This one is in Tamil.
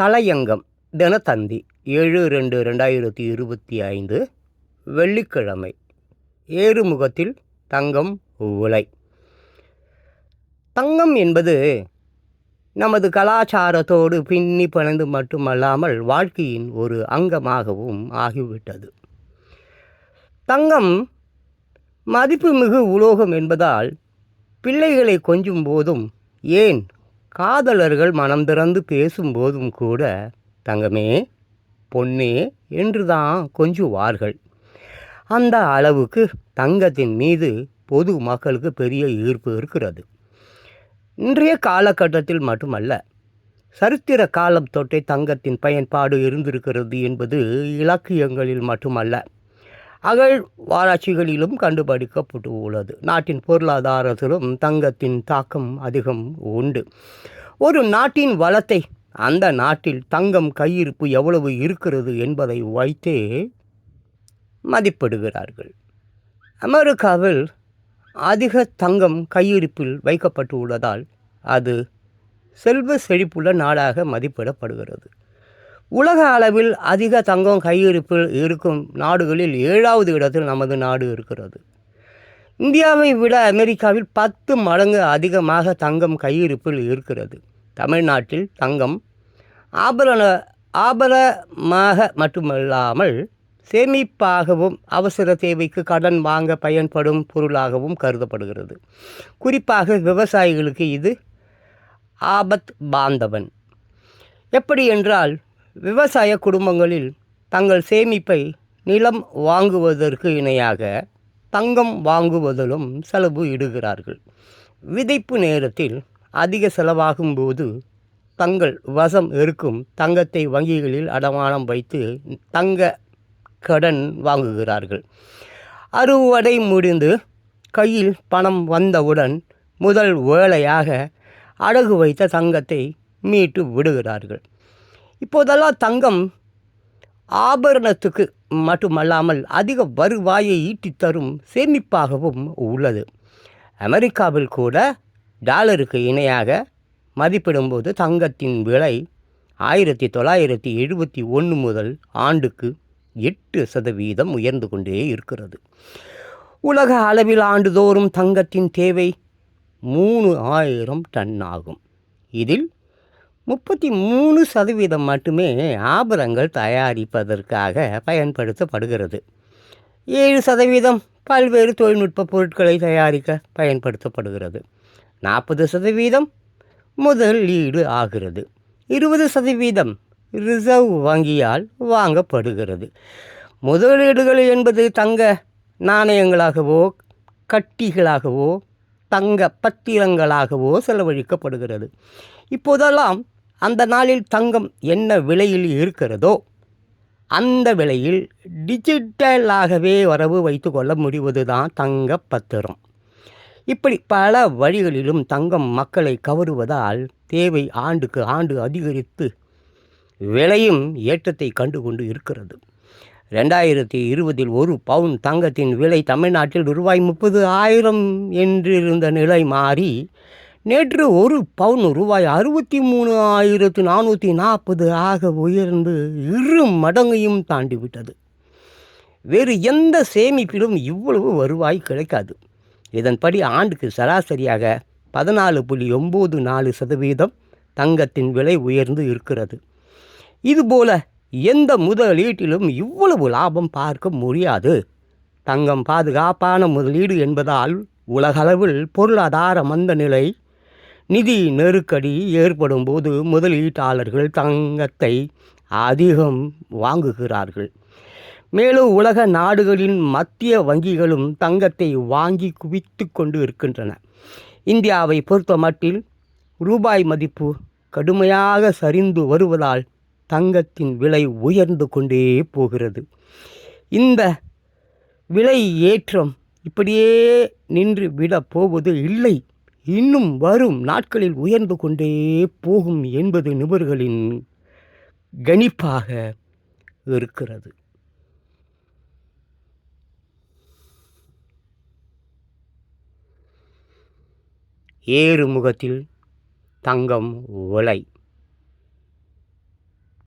தலையங்கம் தினத்தந்தி ஏழு ரெண்டு ரெண்டாயிரத்தி இருபத்தி ஐந்து வெள்ளிக்கிழமை. ஏறுமுகத்தில் தங்கம் உலை தங்கம் என்பது நமது கலாச்சாரத்தோடு பின்னி பிணைந்து மட்டுமல்லாமல் வாழ்க்கையின் ஒரு அங்கமாகவும் ஆகிவிட்டது. தங்கம் மதிப்புமிகு உலோகம் என்பதால் பிள்ளைகளை கொஞ்சும் போதும் ஏன் காதலர்கள் மனம் திறந்து பேசும்போதும் கூட தங்கமே பொன்னே என்று தான் கொஞ்சுவார்கள். அந்த அளவுக்கு தங்கத்தின் மீது பொது மக்களுக்கு பெரிய ஈர்ப்பு இருக்கிறது. இன்றைய காலகட்டத்தில் மட்டுமல்ல சரித்திர காலம் தொட்டே தங்கத்தின் பயன்பாடு இருந்திருக்கிறது என்பது இலக்கியங்களில் மட்டுமல்ல. அகழ் வாராட்சிகளிலும் கண்டுபிடிக்கப்பட்டு உள்ளது நாட்டின் பொருளாதாரத்திலும் தங்கத்தின் தாக்கம் அதிகம் உண்டு. ஒரு நாட்டின் வளத்தை அந்த நாட்டில் தங்கம் கையிருப்பு எவ்வளவு இருக்கிறது என்பதை வைத்தே மதிப்பிடுகிறார்கள். அமெரிக்காவில் அதிக தங்கம் கையிருப்பில் வைக்கப்பட்டு உள்ளதால் அது செல்வ செழிப்புள்ள நாடாக மதிப்பிடப்படுகிறது. உலக அளவில் அதிக தங்கம் கையிருப்பில் இருக்கும் நாடுகளில் ஏழாவது இடத்தில் நமது நாடு இருக்கிறது. இந்தியாவை விட அமெரிக்காவில் பத்து மடங்கு அதிகமாக தங்கம் கையிருப்பில் இருக்கிறது. தமிழ்நாட்டில் தங்கம் ஆபரண ஆபரமாக மட்டுமல்லாமல் சேமிப்பாகவும் அவசர தேவைக்கு கடன் வாங்க பயன்படும் பொருளாகவும் கருதப்படுகிறது. குறிப்பாக விவசாயிகளுக்கு இது ஆபத் பாந்தவன். எப்படி என்றால் விவசாய குடும்பங்களில் தங்கள் சேமிப்பை நிலம் வாங்குவதற்கு இணையாக தங்கம் வாங்குவதிலும் செலவு இடுகிறார்கள். விதைப்பு நேரத்தில் அதிக செலவாகும் போது தங்கள் வசம் இருக்கும் தங்கத்தை வங்கிகளில் அடமானம் வைத்து தங்க கடன் வாங்குகிறார்கள். அறுவடை முடிந்து கையில் பணம் வந்தவுடன் முதல் வேலையாக அடகு வைத்த தங்கத்தை மீட்டு விடுகிறார்கள். இப்போதெல்லாம் தங்கம் ஆபரணத்துக்கு மட்டுமல்லாமல் அதிக வருவாயை ஈட்டித் தரும் சேமிப்பாகவும் உள்ளது. அமெரிக்காவில் கூட டாலருக்கு இணையாக மதிப்பிடும்போது தங்கத்தின் விலை ஆயிரத்தி தொள்ளாயிரத்தி எழுபத்தி ஒன்று முதல் ஆண்டுக்கு எட்டு சதவீதம் உயர்ந்து கொண்டே இருக்கிறது. உலக அளவில் ஆண்டுதோறும் தங்கத்தின் தேவை மூணு ஆயிரம் டன் ஆகும். இதில் முப்பத்தி மூணு சதவீதம் மட்டுமே ஆபரணங்கள் தயாரிப்பதற்காக பயன்படுத்தப்படுகிறது. ஏழு சதவீதம் பல்வேறு தொழில்நுட்ப பொருட்களை தயாரிக்க பயன்படுத்தப்படுகிறது. நாற்பது சதவீதம் முதலீடு ஆகிறது. இருபது சதவீதம் ரிசர்வ் வங்கியால் வாங்கப்படுகிறது. முதலீடுகள் என்பது தங்க நாணயங்களாகவோ கட்டிகளாகவோ தங்க பத்திரங்களாகவோ செலவழிக்கப்படுகிறது. இப்போதெல்லாம் அந்த நாளில் தங்கம் என்ன விலையில் இருக்கிறதோ அந்த விலையில் டிஜிட்டலாகவே வரவு வைத்து கொள்ள முடிவது தான் தங்க பத்திரம். இப்படி பல வழிகளிலும் தங்கம் மக்களை கவருவதால் தேவை ஆண்டுக்கு ஆண்டு அதிகரித்து விலையும் ஏற்றத்தை கண்டு கொண்டு இருக்கிறது. ரெண்டாயிரத்தி இருபதில் ஒரு பவுன் தங்கத்தின் விலை தமிழ்நாட்டில் ரூபாய் முப்பது ஆயிரம் என்றிருந்த நிலை மாறி நேற்று ஒரு பவுன் ரூபாய் அறுபத்தி மூணு ஆயிரத்து நானூற்றி நாற்பது ஆக உயர்ந்து இரு மடங்கையும் தாண்டிவிட்டது. வேறு எந்த சேமிப்பிலும் இவ்வளவு வருவாய் கிடைக்காது. இதன்படி ஆண்டுக்கு சராசரியாக பதினாலு புள்ளி ஒம்பது நாலு சதவீதம் தங்கத்தின் விலை உயர்ந்து இருக்கிறது. இதுபோல எந்த முதலீட்டிலும் இவ்வளவு லாபம் பார்க்க முடியாது. தங்கம் பாதுகாப்பான முதலீடு என்பதால் உலகளவில் பொருளாதார மந்த நிலை நிதி நெருக்கடி ஏற்படும் போது முதலீட்டாளர்கள் தங்கத்தை அதிகம் வாங்குகிறார்கள். மேலும் உலக நாடுகளின் மத்திய வங்கிகளும் தங்கத்தை வாங்கி குவித்து கொண்டு இருக்கின்றன இந்தியாவை பொறுத்த மட்டில் ரூபாய் மதிப்பு கடுமையாக சரிந்து வருவதால் தங்கத்தின் விலை உயர்ந்து கொண்டே போகிறது. இந்த விலை ஏற்றம் இப்படியே நின்று விடப் போவது இல்லை. இன்னும் வரும் நாட்களில் உயர்ந்து கொண்டே போகும் என்பது நிபுணர்களின் கணிப்பாக இருக்கிறது. ஏறுமுகத்தில் தங்கம் உலை